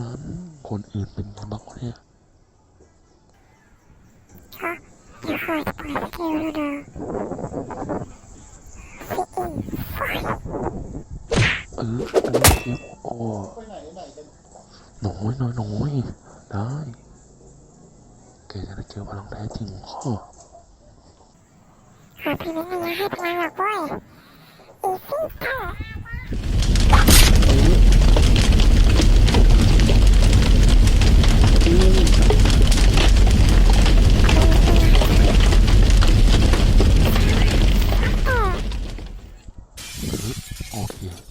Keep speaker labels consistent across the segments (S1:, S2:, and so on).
S1: นั้น คนอื่นเป็นไงบ้างวะเนี่ย
S2: ก็เดี๋ยวคอยจะปล่อยสกิลแล้วนะฟิอินฟอย
S1: เออโอ้ยโอ้น้อยน้อยน้อยได้แกจะได้เจอพลังแท้จริงของข้า
S2: หาพี่ไม่มีให้พลังหรอกเว้ยอีซี่เต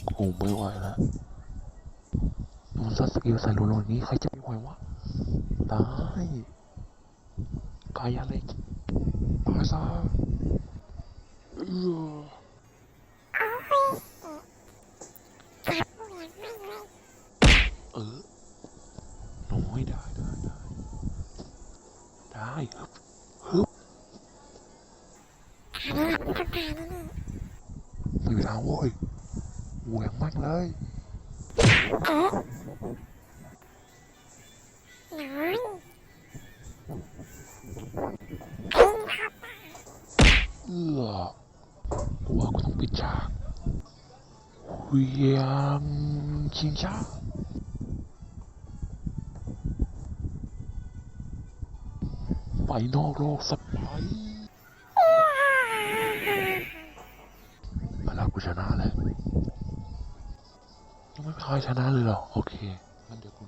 S1: เคกูไม่ไหวแล้วมันซัดสกิลใส่รัวๆอย่างนี้ใครจะไม่ไหววะได้กายอะไรตายซะเออ
S2: จับเหวี่ยงไม่เลย
S1: เออน้อยได้ได้ได้ได้ฮึบฮึบ
S2: อันนี้มันต้องการนี่นี่
S1: ไม่มีทางโว้ย เหวี่ยงมากเลย
S2: เอ๊ะน้อยพิงเข้าไป
S1: เออกูว่ากูต้องปิดฉากเหวี่ยงชิงช้าไปนอกโลกสักไปเอาละกูชนะแล้ ไม่ไม่พายชนะเลยหรอ โอเคงั้นเดี๋ยวคุณ